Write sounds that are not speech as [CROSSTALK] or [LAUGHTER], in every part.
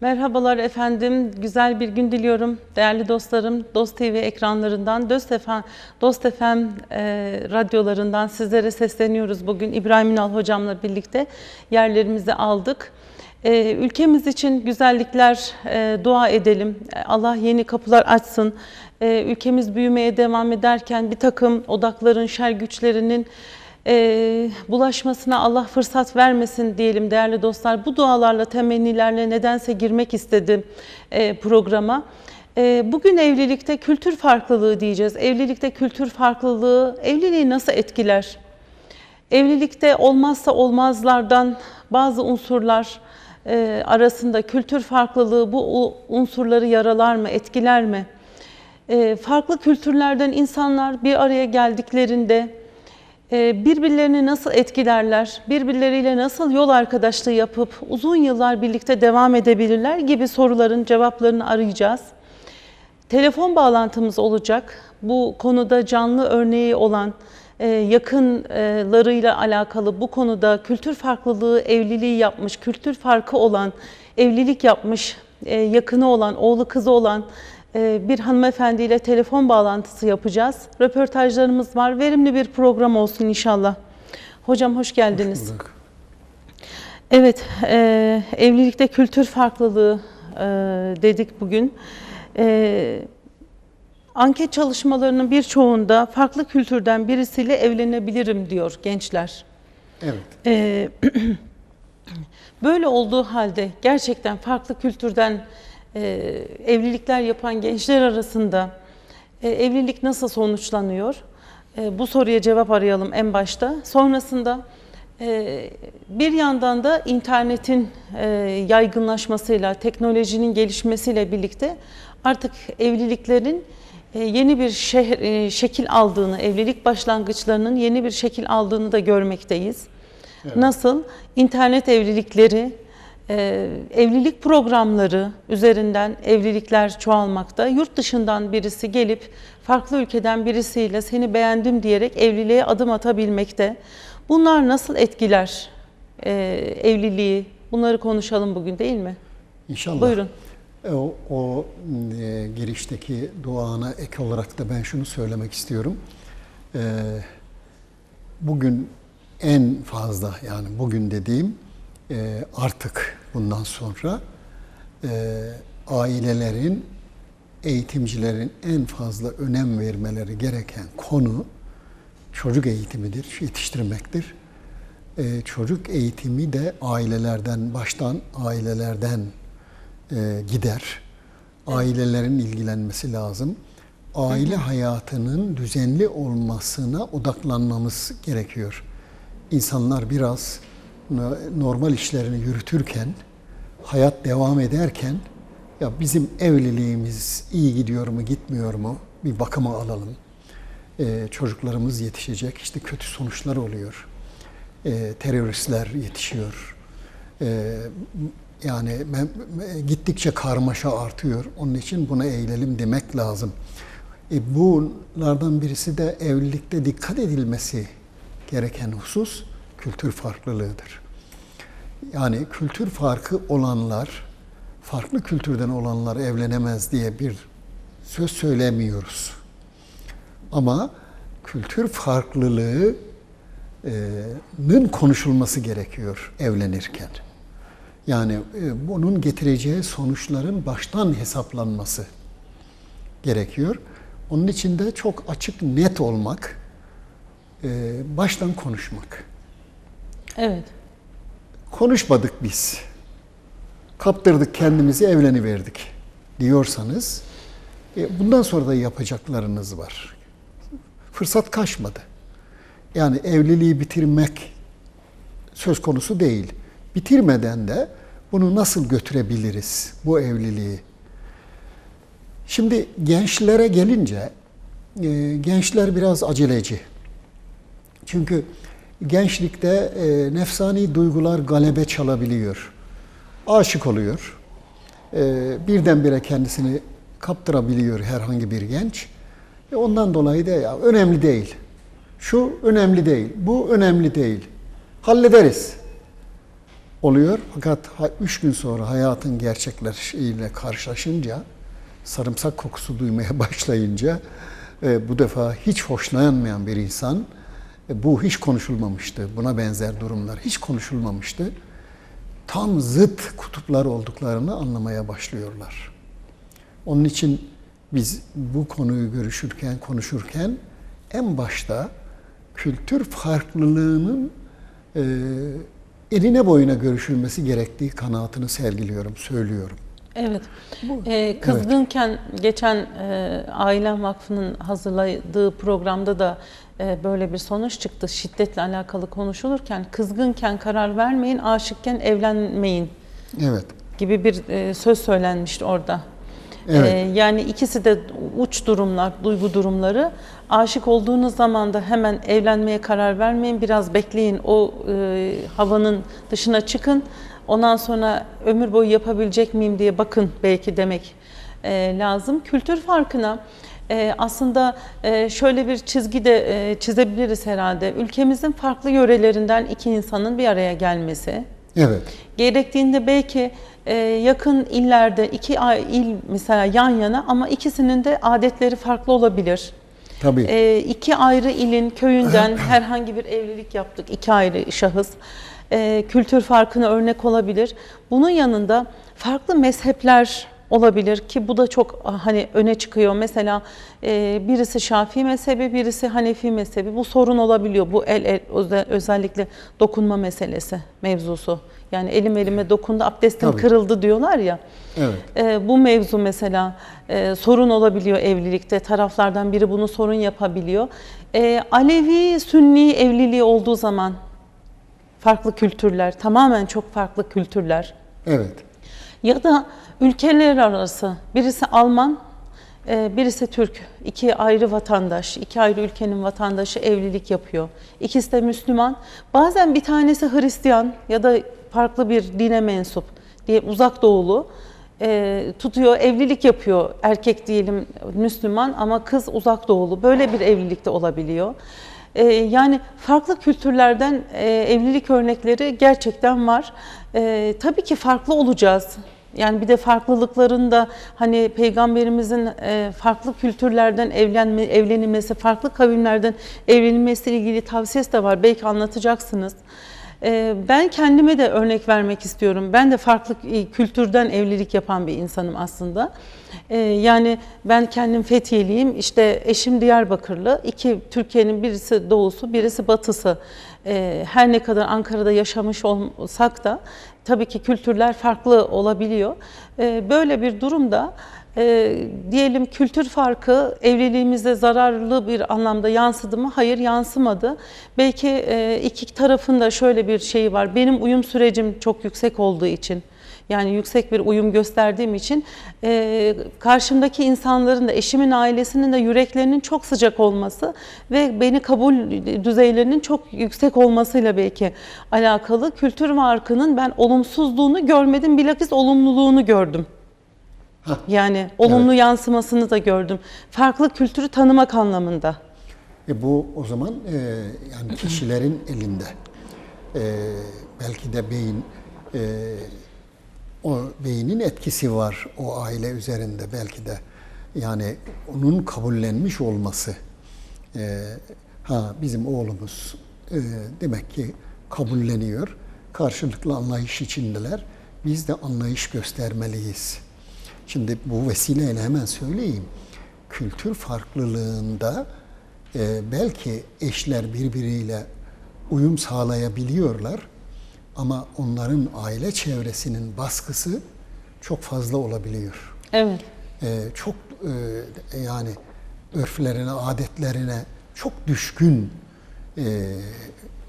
Merhabalar efendim, güzel bir gün diliyorum. Değerli dostlarım, Dost TV ekranlarından, Dost FM, Dost FM e, radyolarından sizlere sesleniyoruz. Bugün İbrahim Ünal hocamla birlikte yerlerimizi aldık. E, ülkemiz için güzellikler e, dua edelim. E, Allah yeni kapılar açsın. E, ülkemiz büyümeye devam ederken bir takım odakların, şer güçlerinin e, bulaşmasına Allah fırsat vermesin diyelim değerli dostlar. Bu dualarla, temennilerle nedense girmek istedim e, programa. E, bugün evlilikte kültür farklılığı diyeceğiz. Evlilikte kültür farklılığı evliliği nasıl etkiler? Evlilikte olmazsa olmazlardan bazı unsurlar e, arasında kültür farklılığı bu unsurları yaralar mı, etkiler mi? E, farklı kültürlerden insanlar bir araya geldiklerinde birbirlerini nasıl etkilerler, birbirleriyle nasıl yol arkadaşlığı yapıp uzun yıllar birlikte devam edebilirler gibi soruların cevaplarını arayacağız. Telefon bağlantımız olacak. Bu konuda canlı örneği olan e, yakınlarıyla alakalı bu konuda kültür farklılığı evliliği yapmış, kültür farkı olan evlilik yapmış, e, yakını olan, oğlu kızı olan ee, bir hanımefendiyle telefon bağlantısı yapacağız. Röportajlarımız var. Verimli bir program olsun inşallah. Hocam hoş geldiniz. Hoş bulduk. Evet, e, evlilikte kültür farklılığı e, dedik bugün. E, anket çalışmalarının birçoğunda farklı kültürden birisiyle evlenebilirim diyor gençler. Evet. E, [CLEARS THROAT] böyle olduğu halde gerçekten farklı kültürden evlilikler yapan gençler arasında e, evlilik nasıl sonuçlanıyor? E, bu soruya cevap arayalım en başta. Sonrasında e, bir yandan da internetin e, yaygınlaşmasıyla, teknolojinin gelişmesiyle birlikte artık evliliklerin yeni bir şehir, şekil aldığını, evlilik başlangıçlarının yeni bir şekil aldığını da görmekteyiz. Evet. Nasıl? İnternet evlilikleri, ee, evlilik programları üzerinden evlilikler çoğalmakta. Yurt dışından birisi gelip farklı ülkeden birisiyle seni beğendim diyerek evliliğe adım atabilmekte. Bunlar nasıl etkiler e, evliliği? Bunları konuşalım bugün değil mi? İnşallah. Buyurun. E, O, o e, girişteki duana ek olarak da ben şunu söylemek istiyorum. E, bugün en fazla yani bugün dediğim e, artık bundan sonra e, ailelerin, eğitimcilerin en fazla önem vermeleri gereken konu çocuk eğitimidir, yetiştirmektir. E, çocuk eğitimi de ailelerden, baştan ailelerden e, gider. Ailelerin ilgilenmesi lazım. Aile hayatının düzenli olmasına odaklanmamız gerekiyor. İnsanlar biraz normal işlerini yürütürken, hayat devam ederken ya bizim evliliğimiz iyi gidiyor mu gitmiyor mu bir bakıma alalım. Ee, çocuklarımız yetişecek işte kötü sonuçlar oluyor. Ee, teröristler yetişiyor. Ee, yani gittikçe karmaşa artıyor. Onun için buna eğilelim demek lazım. E, bunlardan birisi de evlilikte dikkat edilmesi gereken husus kültür farklılığıdır. Yani kültür farkı olanlar, farklı kültürden olanlar evlenemez diye bir söz söylemiyoruz. Ama kültür farklılığının konuşulması gerekiyor evlenirken. Yani e, bunun getireceği sonuçların baştan hesaplanması gerekiyor. Onun için de çok açık, net olmak, e, baştan konuşmak. Evet. Konuşmadık biz. Kaptırdık kendimizi, evleniverdik diyorsanız e, bundan sonra da yapacaklarınız var. Fırsat kaçmadı. Yani evliliği bitirmek söz konusu değil. Bitirmeden de bunu nasıl götürebiliriz bu evliliği? Şimdi gençlere gelince e, gençler biraz aceleci. Çünkü gençlikte e, nefsani duygular galebe çalabiliyor. Aşık oluyor. E, birdenbire kendisini kaptırabiliyor herhangi bir genç. E, ondan dolayı da ya önemli değil. Şu önemli değil, bu önemli değil. Hallederiz. oluyor. Fakat üç gün sonra hayatın gerçekleriyle karşılaşınca, sarımsak kokusu duymaya [LAUGHS] başlayınca e, bu defa hiç hoşlanmayan bir insan, bu hiç konuşulmamıştı. Buna benzer durumlar hiç konuşulmamıştı. Tam zıt kutuplar olduklarını anlamaya başlıyorlar. Onun için biz bu konuyu görüşürken, konuşurken en başta kültür farklılığının e, eline boyuna görüşülmesi gerektiği kanaatini sergiliyorum, söylüyorum. Evet. Ee, kızgınken geçen e, Ailem Vakfı'nın hazırladığı programda da böyle bir sonuç çıktı. Şiddetle alakalı konuşulurken kızgınken karar vermeyin, aşıkken evlenmeyin Evet. gibi bir e, söz söylenmişti orada. Evet. Ee, yani ikisi de uç durumlar, duygu durumları. Aşık olduğunuz zaman da hemen evlenmeye karar vermeyin, biraz bekleyin. O e, havanın dışına çıkın. Ondan sonra ömür boyu yapabilecek miyim diye bakın belki demek e, lazım. Kültür farkına e, aslında e, şöyle bir çizgi de e, çizebiliriz herhalde. Ülkemizin farklı yörelerinden iki insanın bir araya gelmesi. Evet. Gerektiğinde belki e, yakın illerde iki il mesela yan yana ama ikisinin de adetleri farklı olabilir. Tabii. E, iki ayrı ilin köyünden [CLEARS THROAT] herhangi bir evlilik yaptık iki ayrı şahıs. E, kültür farkına örnek olabilir. Bunun yanında farklı mezhepler olabilir ki bu da çok ah, hani öne çıkıyor. Mesela e, birisi Şafii mezhebi, birisi Hanefi mezhebi. Bu sorun olabiliyor. Bu el, el öze- özellikle dokunma meselesi mevzusu. Yani elim elime dokundu, abdestim Tabii. kırıldı diyorlar ya. Evet. E, bu mevzu mesela e, sorun olabiliyor evlilikte. Taraflardan biri bunu sorun yapabiliyor. E, Alevi, Sünni evliliği olduğu zaman farklı kültürler, tamamen çok farklı kültürler. Evet. Ya da ülkeler arası birisi Alman, e, birisi Türk. İki ayrı vatandaş, iki ayrı ülkenin vatandaşı evlilik yapıyor. İkisi de Müslüman. Bazen bir tanesi Hristiyan ya da farklı bir dine mensup diye uzak doğulu e, tutuyor, evlilik yapıyor. Erkek diyelim Müslüman ama kız uzak doğulu. Böyle bir evlilik de olabiliyor. E, yani farklı kültürlerden evlilik örnekleri gerçekten var. Tabii ki farklı olacağız. Yani bir de farklılıkların da hani peygamberimizin e, farklı kültürlerden evlenme, evlenilmesi, farklı kavimlerden evlenilmesiyle ilgili tavsiyesi de var. Belki anlatacaksınız. E, Ben kendime de örnek vermek istiyorum. Ben de farklı e, kültürden evlilik yapan bir insanım aslında. E, Yani ben kendim Fethiye'liyim. İşte eşim Diyarbakırlı. İki Türkiye'nin birisi doğusu, birisi batısı. E, Her ne kadar Ankara'da yaşamış olsak da tabii ki kültürler farklı olabiliyor. Böyle bir durumda e, diyelim kültür farkı evliliğimize zararlı bir anlamda yansıdı mı? Hayır yansımadı. Belki e, iki tarafın da şöyle bir şeyi var. Benim uyum sürecim çok yüksek olduğu için yani yüksek bir uyum gösterdiğim için e, karşımdaki insanların da eşimin ailesinin de yüreklerinin çok sıcak olması ve beni kabul düzeylerinin çok yüksek olmasıyla belki alakalı kültür farkının ben olumsuzluğunu görmedim bilakis olumluluğunu gördüm. Hah. Yani olumlu yansımasını da gördüm. Farklı kültürü tanımak anlamında. E bu o zaman e, yani kişilerin elinde. E, belki de beyin e, o beynin etkisi var o aile üzerinde belki de. Yani onun kabullenmiş olması. E, ha bizim oğlumuz e, demek ki kabulleniyor. Karşılıklı anlayış içindeler. Biz de anlayış göstermeliyiz. Şimdi bu vesileyle hemen söyleyeyim. Kültür farklılığında e, belki eşler birbiriyle uyum sağlayabiliyorlar ama onların aile çevresinin baskısı çok fazla olabiliyor. Evet. E, çok e, yani örflerine, adetlerine çok düşkün e,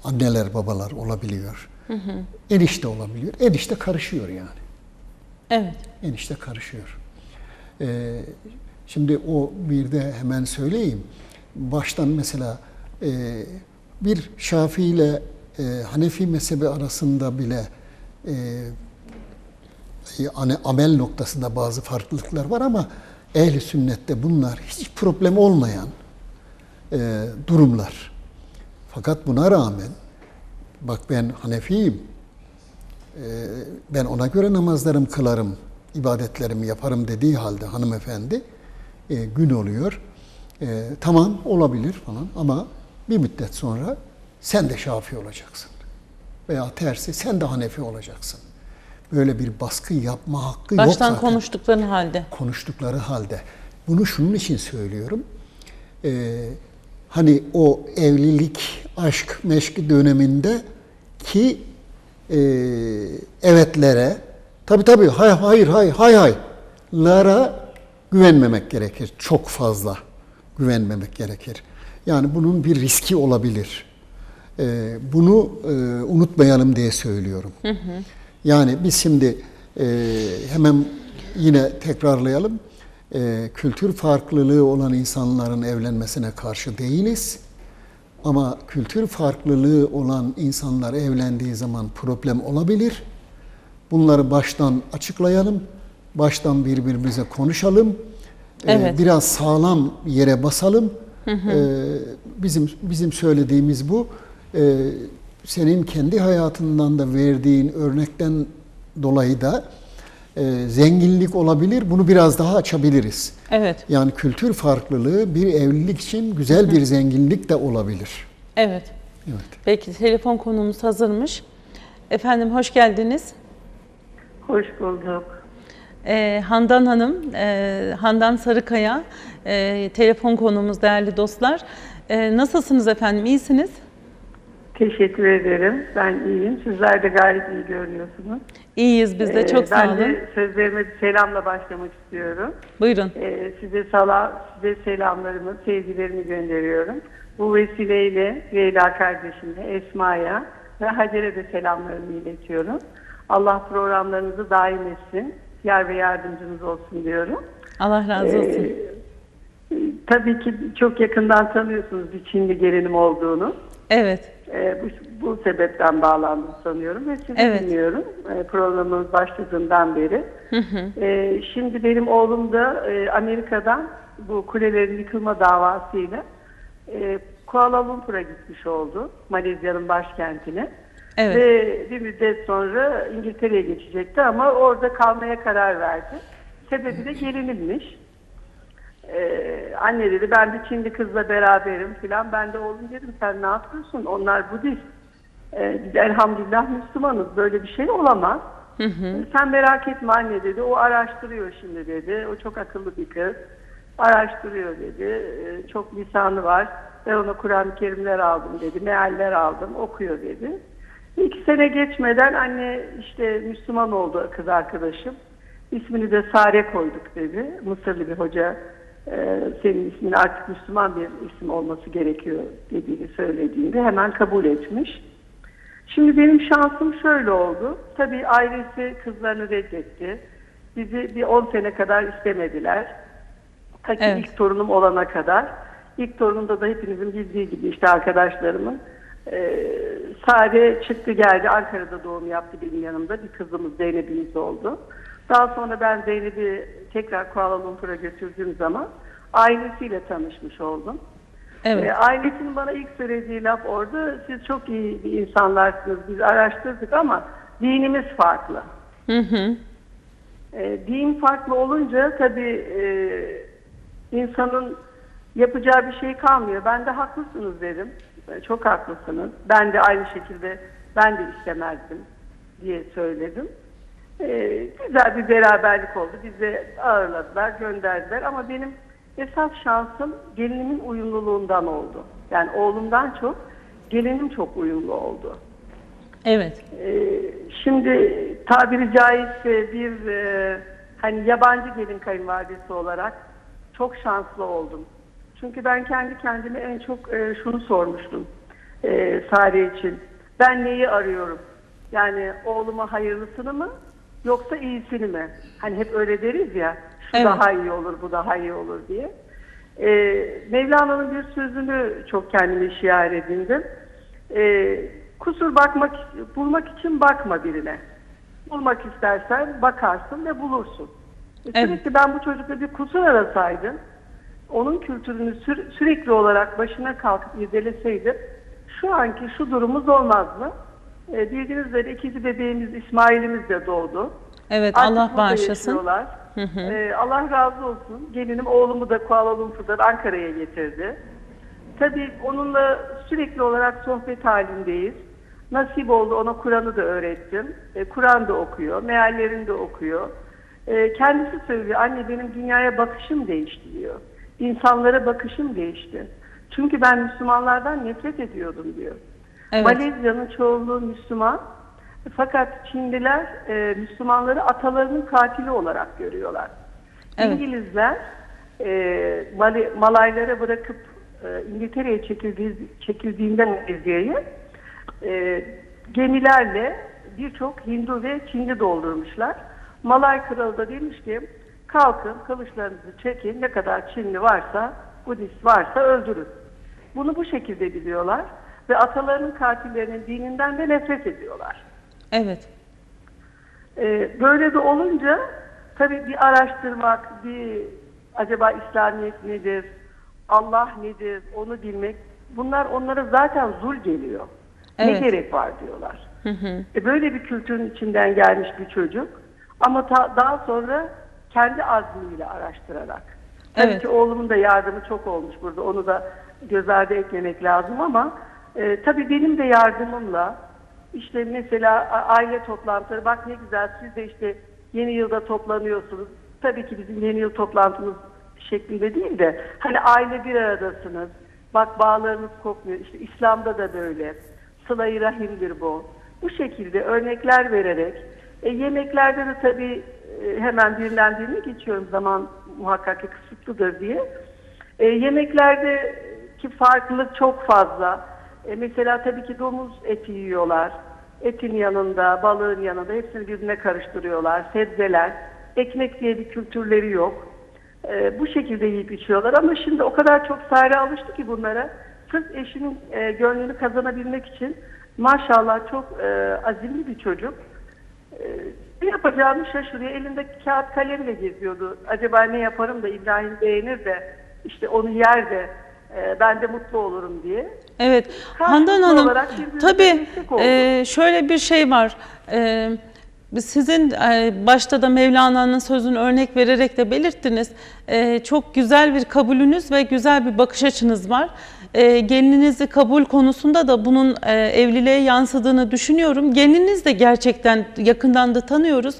anneler, babalar olabiliyor. Enişte olabiliyor. Enişte karışıyor yani. Evet. Enişte karışıyor. Ee, şimdi o bir de hemen söyleyeyim. Baştan mesela e, bir Şafii ile e, Hanefi mezhebi arasında bile e, yani amel noktasında bazı farklılıklar var ama ehli sünnette bunlar hiç problem olmayan e, durumlar. Fakat buna rağmen bak ben Hanefiyim. Ben ona göre namazlarımı kılarım, ibadetlerimi yaparım dediği halde hanımefendi e, gün oluyor. E, tamam olabilir falan ama bir müddet sonra sen de Şafii olacaksın. Veya tersi sen de Hanefi olacaksın. Böyle bir baskı yapma hakkı yok Baştan zaten konuştukları halde. konuştukları halde. Bunu şunun için söylüyorum. Ee, hani o evlilik, aşk, meşk döneminde ki e, evetlere, tabi tabi hay hayır hay hay hay lara güvenmemek gerekir. Çok fazla güvenmemek gerekir. Yani bunun bir riski olabilir. Ee, bunu e, unutmayalım diye söylüyorum. Yani biz şimdi e, hemen yine tekrarlayalım. E, kültür farklılığı olan insanların evlenmesine karşı değiliz. Ama kültür farklılığı olan insanlar evlendiği zaman problem olabilir. Bunları baştan açıklayalım. Baştan birbirimize konuşalım. E, Evet. Biraz sağlam yere basalım. E, bizim bizim söylediğimiz bu. E, senin kendi hayatından da verdiğin örnekten dolayı da e, zenginlik olabilir. Bunu biraz daha açabiliriz. Evet. Yani kültür farklılığı bir evlilik için güzel bir zenginlik de olabilir. Evet. Evet. Peki telefon konumuz hazırmış. Efendim hoş geldiniz. Hoş bulduk. Ee, Handan Hanım, e, Handan Sarıkaya e, telefon konumuz değerli dostlar. E, nasılsınız efendim? İyisiniz? Teşekkür ederim. Ben iyiyim. Sizler de gayet iyi görünüyorsunuz. İyiyiz biz de. Ee, Çok sağ ben olun. de sözlerime selamla başlamak istiyorum. Buyurun. Ee, size sala, size selamlarımı, sevgilerimi gönderiyorum. Bu vesileyle Leyla kardeşime, Esma'ya ve Hacer'e de selamlarımı iletiyorum. Allah programlarınızı daim etsin. Yar ve yardımcınız olsun diyorum. Allah razı olsun. Ee, tabii ki çok yakından tanıyorsunuz bir Çinli gelinim olduğunu. Evet. Ee, bu, bu sebepten bağlandım sanıyorum ve sizi Evet. dinliyorum e, programımız başladığından beri. Ee, şimdi benim oğlum da e, Amerika'dan bu kulelerin yıkılma davasıyla e, Kuala Lumpur'a gitmiş oldu. Malezya'nın başkentine. Evet. Ve bir müddet sonra İngiltere'ye geçecekti ama orada kalmaya karar verdi. Sebebi de gelinilmiş. Ee, anne dedi ben bir Çinli kızla beraberim filan. Ben de oğlum dedim sen ne yapıyorsun? Onlar Budist. Ee, biz elhamdülillah Müslümanız. Böyle bir şey olamaz. Sen merak etme anne dedi. O araştırıyor şimdi dedi. O çok akıllı bir kız. Araştırıyor dedi. Ee, çok lisanı var. Ben ona Kur'an-ı Kerimler aldım dedi. Mealler aldım. Okuyor dedi. İki sene geçmeden anne işte Müslüman oldu kız arkadaşım. İsmini de Sare koyduk dedi. Mısırlı bir hoca e, senin ismin artık Müslüman bir isim olması gerekiyor dediğini söylediğinde hemen kabul etmiş. Şimdi benim şansım şöyle oldu. Tabii ailesi kızlarını reddetti. Bizi bir 10 sene kadar istemediler. Ta ki Evet. ilk torunum olana kadar. İlk torunumda da hepinizin bildiği gibi işte arkadaşlarımın e, Sare çıktı geldi Ankara'da doğum yaptı benim yanımda. Bir kızımız Zeynep'imiz oldu. Daha sonra ben Zeynep'i tekrar Kuala Lumpur'a götürdüğüm zaman ailesiyle tanışmış oldum. Evet. E, ailesinin bana ilk söylediği laf orada siz çok iyi bir insanlarsınız biz araştırdık ama dinimiz farklı. Hı hı. E, din farklı olunca tabii e, insanın yapacağı bir şey kalmıyor. Ben de haklısınız dedim. E, Çok haklısınız. Ben de aynı şekilde ben de istemezdim diye söyledim. E, güzel bir beraberlik oldu. Bizi ağırladılar, gönderdiler ama benim esas şansım gelinimin uyumluluğundan oldu. Yani oğlumdan çok gelinim çok uyumlu oldu. Evet. Ee, şimdi tabiri caizse bir e, hani yabancı gelin kayınvalidesi olarak çok şanslı oldum. Çünkü ben kendi kendime en çok e, şunu sormuştum e, Sare için. Ben neyi arıyorum? Yani oğluma hayırlısını mı yoksa iyisini mi? Hani hep öyle deriz ya şu Evet. daha iyi olur bu daha iyi olur diye. E, Mevlana'nın bir sözünü çok kendime şiar edindim. E, kusur bakmak bulmak için bakma birine. Bulmak istersen bakarsın ve bulursun. E, Evet. Sürekli ben bu çocukla bir kusur arasaydım, onun kültürünü sür- sürekli olarak başına kalkıp irdeleseydim, şu anki şu durumumuz olmaz mı? E, bildiğiniz üzere ikinci bebeğimiz İsmail'imiz de doğdu. Evet Artık Allah bağışlasın. yaşıyorlar. Ee, Allah razı olsun. Gelinim oğlumu da Kuala Lumpur'dan Ankara'ya getirdi. Tabii onunla sürekli olarak sohbet halindeyiz. Nasip oldu ona Kur'an'ı da öğrettim. Ee, Kur'an da okuyor, meallerini de okuyor. Ee, kendisi söylüyor, anne benim dünyaya bakışım değişti diyor. İnsanlara bakışım değişti. Çünkü ben Müslümanlardan nefret ediyordum diyor. Evet. Malezya'nın çoğunluğu Müslüman. Fakat Çinliler e, Müslümanları atalarının katili olarak görüyorlar. Evet. İngilizler e, Mali- Malaylara bırakıp e, İngiltere'ye çekildiği, çekildiğinden Malezya'yı e, gemilerle birçok Hindu ve Çinli doldurmuşlar. Malay kralı da demiş ki kalkın kılıçlarınızı çekin ne kadar Çinli varsa Budist varsa öldürün. Bunu bu şekilde biliyorlar ve atalarının katillerinin dininden de nefret ediyorlar. Evet. Ee, böyle de olunca tabii bir araştırmak, bir acaba İslamiyet nedir, Allah nedir onu bilmek bunlar onlara zaten zul geliyor. Evet. Ne gerek var diyorlar. Hı hı. E, böyle bir kültürün içinden gelmiş bir çocuk ama ta- daha sonra kendi azmiyle araştırarak. Tabii Evet. ki oğlumun da yardımı çok olmuş burada. Onu da göz ardı etmemek lazım ama e, tabii benim de yardımımla işte mesela aile toplantıları bak ne güzel siz de işte yeni yılda toplanıyorsunuz. Tabii ki bizim yeni yıl toplantımız şeklinde değil de hani aile bir aradasınız. Bak bağlarınız kopmuyor. İşte İslam'da da böyle. Sıla-i rahimdir bu. Bu şekilde örnekler vererek e, yemeklerde de tabii e, hemen birinden birine geçiyorum zaman muhakkak ki kısıtlıdır diye. E, yemeklerdeki farklılık çok fazla. E, mesela tabii ki domuz eti yiyorlar. Etin yanında, balığın yanında hepsini birbirine karıştırıyorlar. Sebzeler, ekmek diye bir kültürleri yok. E, bu şekilde yiyip içiyorlar ama şimdi o kadar çok sare alıştı ki bunlara. Sırf eşinin e, gönlünü kazanabilmek için maşallah çok e, azimli bir çocuk. E, ne yapacağını şaşırıyor. Elinde kağıt kalemle geziyordu. Acaba ne yaparım da İbrahim beğenir de işte onu yer de e, ben de mutlu olurum diye. Evet. Karşılıklı Handan Hanım olarak birbirimize tabii destek olduk. e, şöyle bir şey var. E, sizin e, başta da Mevlana'nın sözünü örnek vererek de belirttiniz. E, çok güzel bir kabulünüz ve güzel bir bakış açınız var. E, gelininizi kabul konusunda da bunun e, evliliğe yansıdığını düşünüyorum. Gelininiz de gerçekten yakından da tanıyoruz.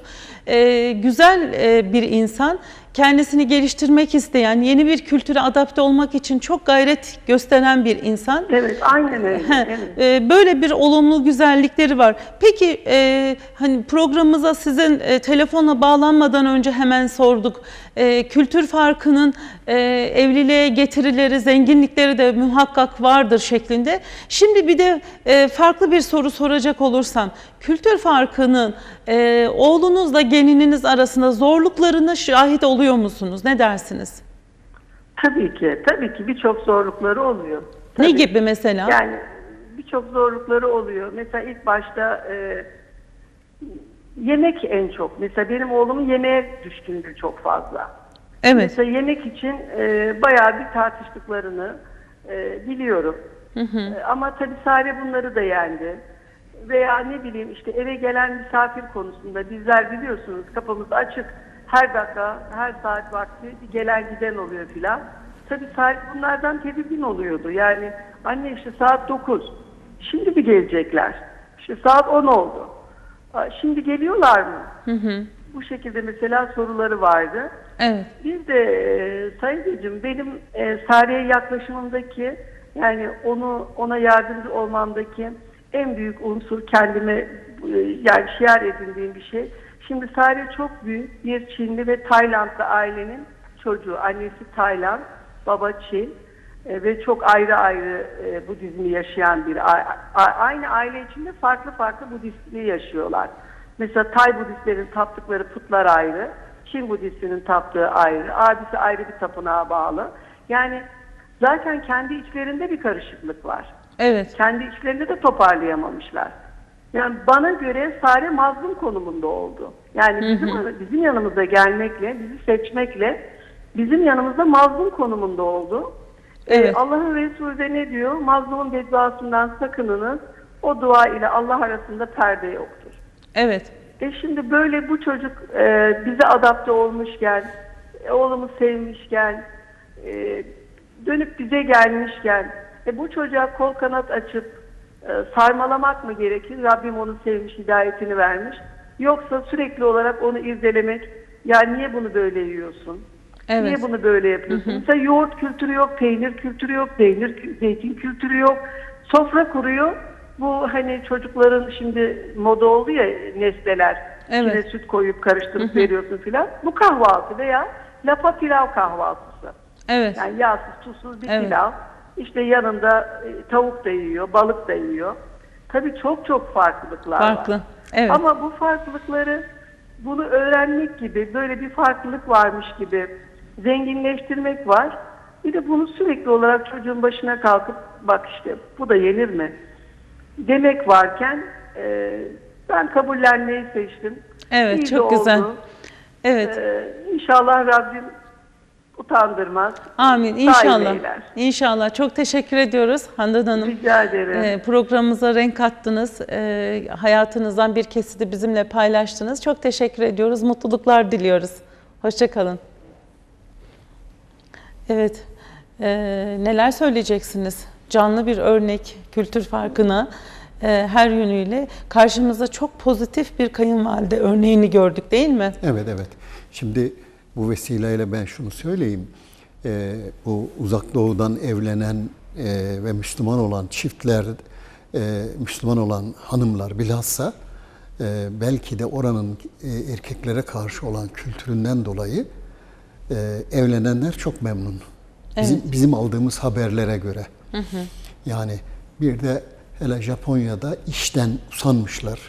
E, güzel e, bir insan kendisini geliştirmek isteyen, yeni bir kültüre adapte olmak için çok gayret gösteren bir insan. Evet, aynen öyle. Evet. e, Böyle bir olumlu güzellikleri var. Peki e, hani programımıza sizin e, telefonla bağlanmadan önce hemen sorduk. E, kültür farkının e, evliliğe getirileri, zenginlikleri de muhakkak vardır şeklinde. Şimdi bir de e, farklı bir soru soracak olursam, kültür farkının e, oğlunuzla gelininiz arasında zorluklarına şahit oluyor musunuz? Ne dersiniz? Tabii ki, tabii ki birçok zorlukları oluyor. Ne Tabii. gibi mesela? Yani birçok zorlukları oluyor. Mesela ilk başta e, yemek en çok. Mesela benim oğlumun yemeğe düşkünlüğü çok fazla. evet. Mesela yemek için e, bayağı bir tartıştıklarını e, biliyorum. E, ama tabii Sare bunları da yendi. Veya ne bileyim işte eve gelen misafir konusunda bizler biliyorsunuz kapımız açık. Her dakika, her saat vakti gelen giden oluyor filan. Tabii Sare bunlardan tedirgin oluyordu. Yani anne işte saat 9. Şimdi mi gelecekler? İşte saat 10 oldu. Şimdi geliyorlar mı? Bu şekilde mesela soruları vardı. Evet. Bir de e, Sayıcığım benim e, Sare'ye yaklaşımımdaki yani onu ona yardımcı olmamdaki en büyük unsur kendime e, yani şiar edindiğim bir şey. Şimdi Sare çok büyük bir Çinli ve Taylandlı ailenin çocuğu. Annesi Tayland, baba Çin e, ve çok ayrı ayrı e, Budizmi yaşayan bir aynı aile içinde farklı farklı Budistliği yaşıyorlar. Mesela Tay Budistlerin taptıkları putlar ayrı, Çin Budistinin taptığı ayrı, abisi ayrı bir tapınağa bağlı. Yani zaten kendi içlerinde bir karışıklık var. Evet. Kendi içlerinde de toparlayamamışlar. Yani bana göre Sare mazlum konumunda oldu. Yani bizim, bizim yanımıza gelmekle, bizi seçmekle bizim yanımızda mazlum konumunda oldu. Ee, Evet. Allah'ın Resulü de ne diyor? Mazlumun bedduasından sakınınız. o dua ile Allah arasında perde yoktur. Evet. E şimdi böyle bu çocuk e, bize adapte olmuşken, e, oğlumu sevmişken, e, dönüp bize gelmişken, e, bu çocuğa kol kanat açıp e, sarmalamak mı gerekir? Rabbim onu sevmiş, hidayetini vermiş. Yoksa sürekli olarak onu irdelemek, ya niye bunu böyle yiyorsun? Evet. Niye bunu böyle yapıyorsun? Mesela yoğurt kültürü yok, peynir kültürü yok, peynir zeytin kültürü yok. Sofra kuruyor. Bu hani çocukların şimdi moda oldu ya nesneler. Evet. İçine süt koyup karıştırıp veriyorsun filan. Bu kahvaltı veya lapa pilav kahvaltısı. Evet. Yani yağsız tuzsuz bir Evet. pilav. İşte yanında e, tavuk da yiyor, balık da yiyor. Tabii çok çok farklılıklar Farklı. var. Evet. Ama bu farklılıkları bunu öğrenmek gibi, böyle bir farklılık varmış gibi zenginleştirmek var. Bir de bunu sürekli olarak çocuğun başına kalkıp bak işte bu da yenir mi? Demek varken e, ben kabullenmeyi seçtim. Evet, İyi çok güzel. oldu. Evet. E, inşallah Rabbim utandırmaz. Amin. İnşallah. eyler. İnşallah. Çok teşekkür ediyoruz Handan Hanım. Rica ederim. Ee, programımıza renk kattınız. Ee, hayatınızdan bir kesiti bizimle paylaştınız. Çok teşekkür ediyoruz. Mutluluklar diliyoruz. Hoşçakalın. Evet. Ee, neler söyleyeceksiniz? Canlı bir örnek, kültür farkına e, her yönüyle karşımızda çok pozitif bir kayınvalide örneğini gördük değil mi? Evet evet. Şimdi bu vesileyle ben şunu söyleyeyim. Ee, bu uzak doğudan evlenen e, ve Müslüman olan çiftler, e, Müslüman olan hanımlar bilhassa e, belki de oranın e, erkeklere karşı olan kültüründen dolayı e, evlenenler çok memnun. Bizim, bizim aldığımız haberlere göre. Yani bir de hele Japonya'da işten usanmışlar.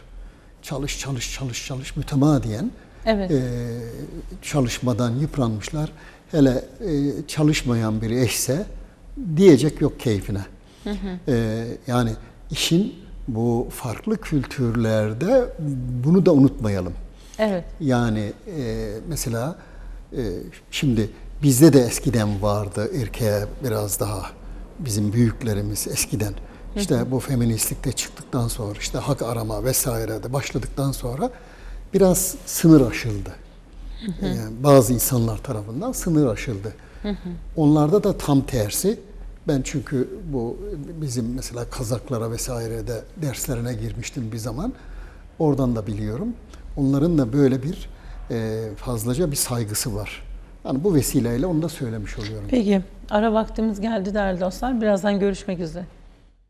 Çalış çalış çalış çalış mütemadiyen Evet. e, çalışmadan yıpranmışlar. Hele e, çalışmayan bir eşse diyecek yok keyfine. E, yani işin bu farklı kültürlerde bunu da unutmayalım. Evet. Yani e, mesela e, şimdi bizde de eskiden vardı erkeğe biraz daha bizim büyüklerimiz eskiden işte bu feministlikte çıktıktan sonra işte hak arama vesaire de başladıktan sonra biraz sınır aşıldı. Yani bazı insanlar tarafından sınır aşıldı. Onlarda da tam tersi. Ben çünkü bu bizim mesela Kazaklara vesairede derslerine girmiştim bir zaman. Oradan da biliyorum. Onların da böyle bir e, fazlaca bir saygısı var. Yani bu vesileyle onu da söylemiş oluyorum. Peki ara vaktimiz geldi değerli dostlar. Birazdan görüşmek üzere.